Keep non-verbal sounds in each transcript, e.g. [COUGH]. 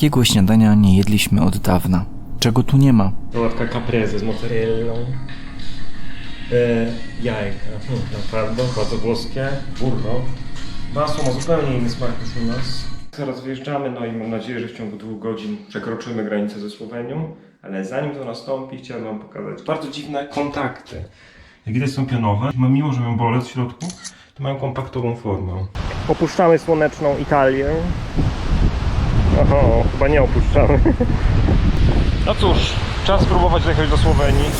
Takiego śniadania nie jedliśmy od dawna. Czego tu nie ma? Sałatka caprese z mozzarellą. E, jajka, hmm, naprawdę, bardzo włoskie. Burro. Masło ma zupełnie inny smak niż u nas. Zaraz wyjeżdżamy, no i mam nadzieję, że w ciągu dwóch godzin przekroczymy granicę ze Słowenią. Ale zanim to nastąpi, chciałem Wam pokazać bardzo dziwne kontakty. Jak widać są pionowe, mimo że mają bolec w środku, to mają kompaktową formę. Opuszczamy słoneczną Italię. Oho, chyba nie opuszczamy. [LAUGHS] No cóż, czas spróbować dojechać do Słowenii.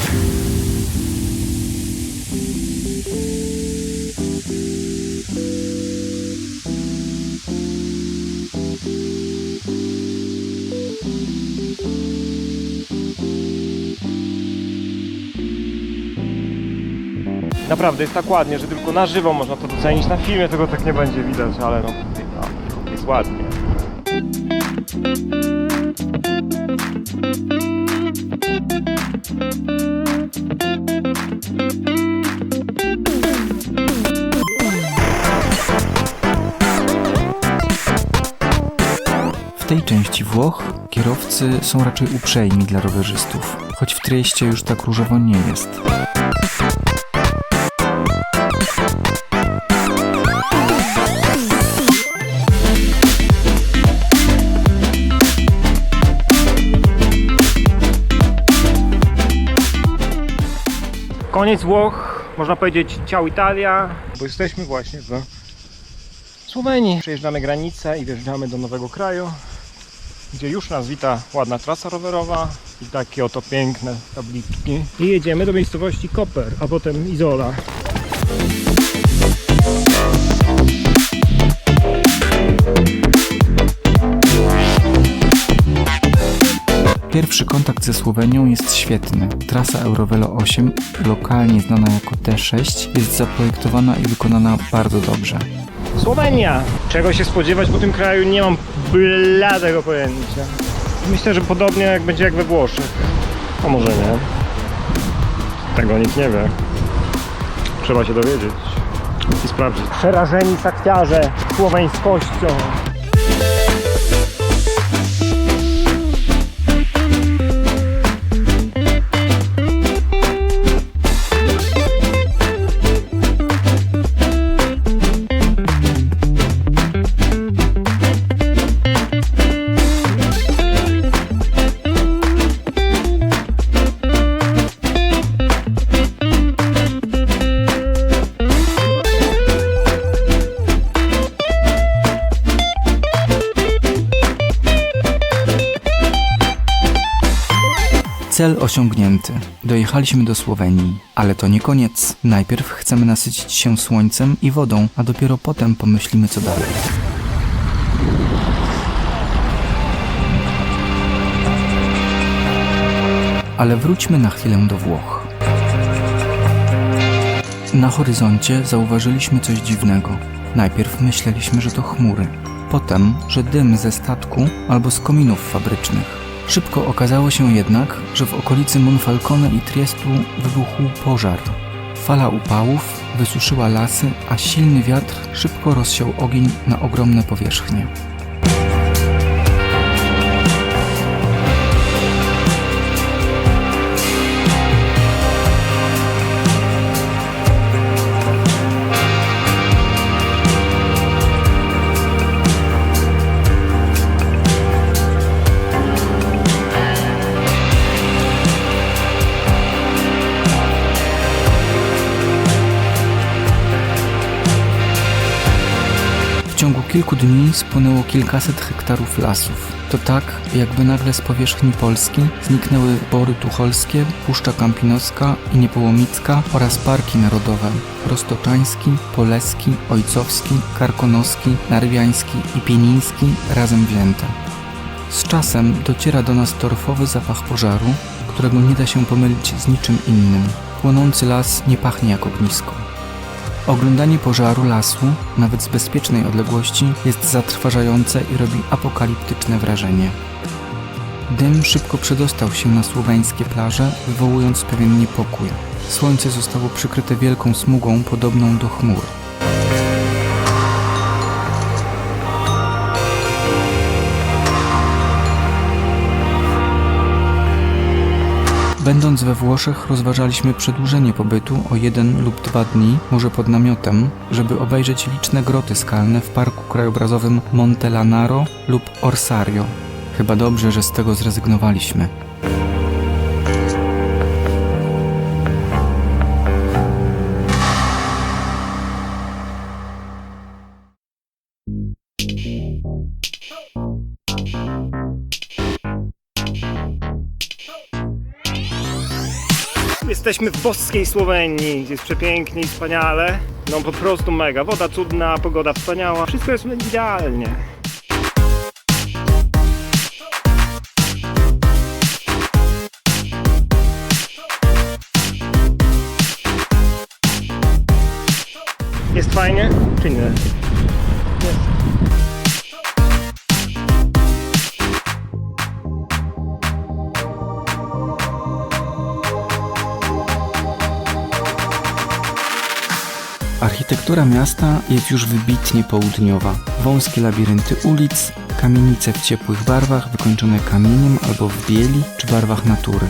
Naprawdę jest tak ładnie, że tylko na żywo można to docenić. Na filmie tego tak nie będzie widać, ale no, no jest ładnie. W tej części Włoch kierowcy są raczej uprzejmi dla rowerzystów, choć w Trieście już tak różowo nie jest. Koniec Włoch, można powiedzieć ciao Italia, bo jesteśmy właśnie w Słowenii. Przejeżdżamy granicę i wjeżdżamy do nowego kraju, gdzie już nas wita ładna trasa rowerowa i takie oto piękne tabliczki. I jedziemy do miejscowości Koper, a potem Izola. Pierwszy kontakt ze Słowenią jest świetny. Trasa Eurovelo 8, lokalnie znana jako T6, jest zaprojektowana i wykonana bardzo dobrze. Słowenia! Czego się spodziewać po tym kraju nie mam bladego pojęcia. Myślę, że podobnie jak będzie jak we Włoszech. A może nie. Tego nikt nie wie. Trzeba się dowiedzieć i sprawdzić. Przerażeni sakciarze słoweńskością. Cel osiągnięty. Dojechaliśmy do Słowenii, ale to nie koniec. Najpierw chcemy nasycić się słońcem i wodą, a dopiero potem pomyślimy co dalej. Ale wróćmy na chwilę do Włoch. Na horyzoncie zauważyliśmy coś dziwnego. Najpierw myśleliśmy, że to chmury, potem, że dym ze statku albo z kominów fabrycznych. Szybko okazało się jednak, że w okolicy Monfalcone i Triestu wybuchł pożar. Fala upałów wysuszyła lasy, a silny wiatr szybko rozsiał ogień na ogromne powierzchnie. Kilku dni spłonęło kilkaset hektarów lasów. To tak, jakby nagle z powierzchni Polski zniknęły Bory Tucholskie, Puszcza Kampinoska i Niepołomicka oraz parki narodowe Roztoczański, Poleski, Ojcowski, Karkonoski, Narwiański i Pieniński razem wzięte. Z czasem dociera do nas torfowy zapach pożaru, którego nie da się pomylić z niczym innym. Płonący las nie pachnie jak ognisko. Oglądanie pożaru lasu, nawet z bezpiecznej odległości, jest zatrważające i robi apokaliptyczne wrażenie. Dym szybko przedostał się na słoweńskie plaże, wywołując pewien niepokój. Słońce zostało przykryte wielką smugą podobną do chmur. Będąc we Włoszech, rozważaliśmy przedłużenie pobytu o jeden lub dwa dni, może pod namiotem, żeby obejrzeć liczne groty skalne w parku krajobrazowym Monte Lanaro lub Orsario. Chyba dobrze, że z tego zrezygnowaliśmy. Jesteśmy w boskiej Słowenii, jest przepięknie i wspaniale. No po prostu mega. Woda cudna, pogoda wspaniała. Wszystko jest idealnie. Jest fajnie, czy nie? Jest. Architektura miasta jest już wybitnie południowa. Wąskie labirynty ulic, kamienice w ciepłych barwach wykończone kamieniem albo w bieli czy barwach natury.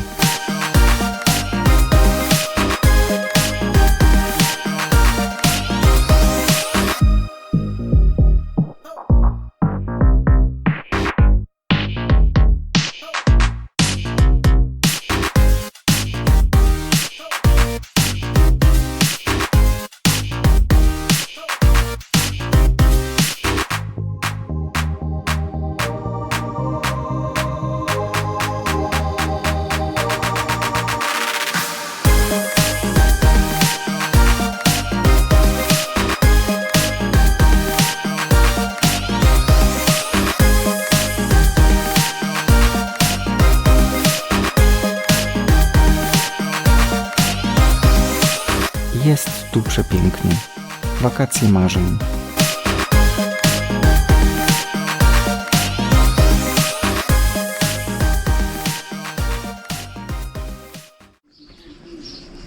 Przepięknie. Wakacje marzeń.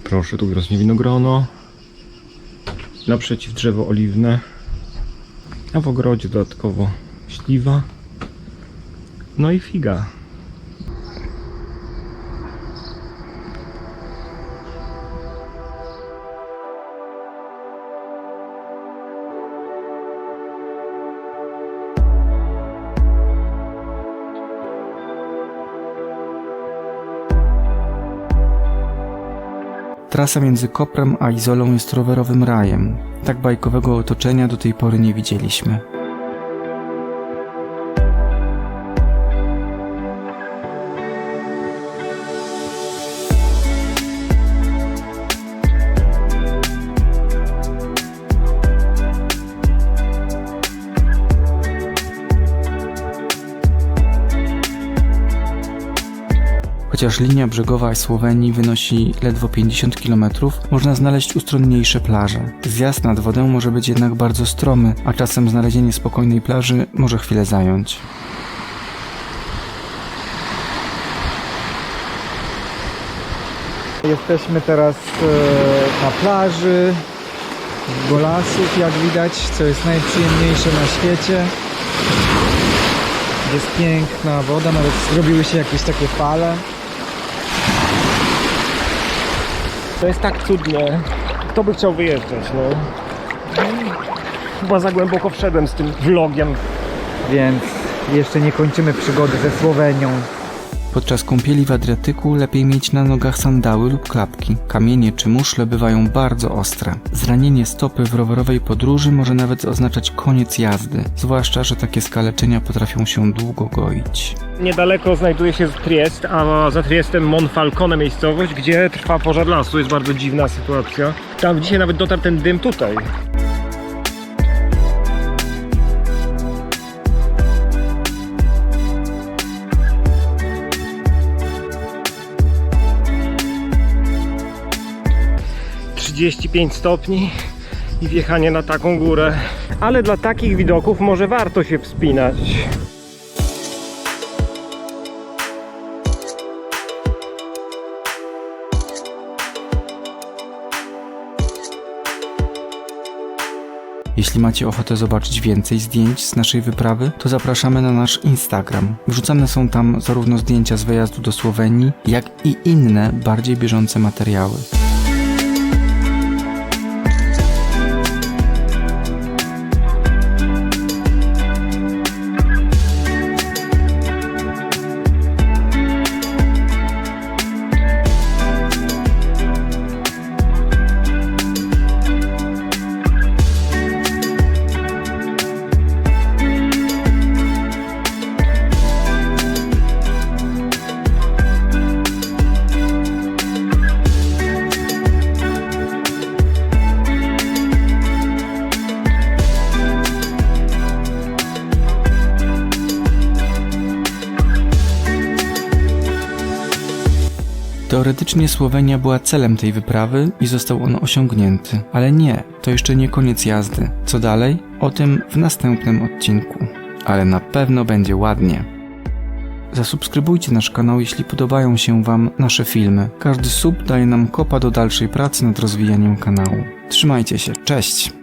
Proszę, tu rośnie winogrono. Naprzeciw drzewo oliwne. A w ogrodzie dodatkowo śliwa. No i figa. Trasa między Koprem a Izolą jest rowerowym rajem. Tak bajkowego otoczenia do tej pory nie widzieliśmy. Chociaż linia brzegowa Słowenii wynosi ledwo 50 km, można znaleźć ustronniejsze plaże. Zjazd nad wodę może być jednak bardzo stromy, a czasem znalezienie spokojnej plaży może chwilę zająć. Jesteśmy teraz e, na plaży Golasów, jak widać, co jest najprzyjemniejsze na świecie. Jest piękna woda, nawet zrobiły się jakieś takie fale. To jest tak cudne. Kto by chciał wyjeżdżać, no? Chyba za głęboko wszedłem z tym vlogiem. Więc jeszcze nie kończymy przygody ze Słowenią. Podczas kąpieli w Adriatyku lepiej mieć na nogach sandały lub klapki. Kamienie czy muszle bywają bardzo ostre. Zranienie stopy w rowerowej podróży może nawet oznaczać koniec jazdy, zwłaszcza, że takie skaleczenia potrafią się długo goić. Niedaleko znajduje się Triest, a za Triestem Monfalcone miejscowość, gdzie trwa pożar lasu. Jest bardzo dziwna sytuacja. Tam dzisiaj nawet dotarł ten dym tutaj. Trzydzieści pięć stopni i wjechanie na taką górę. Ale dla takich widoków może warto się wspinać. Jeśli macie ochotę zobaczyć więcej zdjęć z naszej wyprawy, to zapraszamy na nasz Instagram. Wrzucane są tam zarówno zdjęcia z wyjazdu do Słowenii, jak i inne, bardziej bieżące materiały. Teoretycznie Słowenia była celem tej wyprawy i został on osiągnięty, ale nie, to jeszcze nie koniec jazdy. Co dalej? O tym w następnym odcinku. Ale na pewno będzie ładnie. Zasubskrybujcie nasz kanał, jeśli podobają się Wam nasze filmy. Każdy sub daje nam kopa do dalszej pracy nad rozwijaniem kanału. Trzymajcie się, cześć!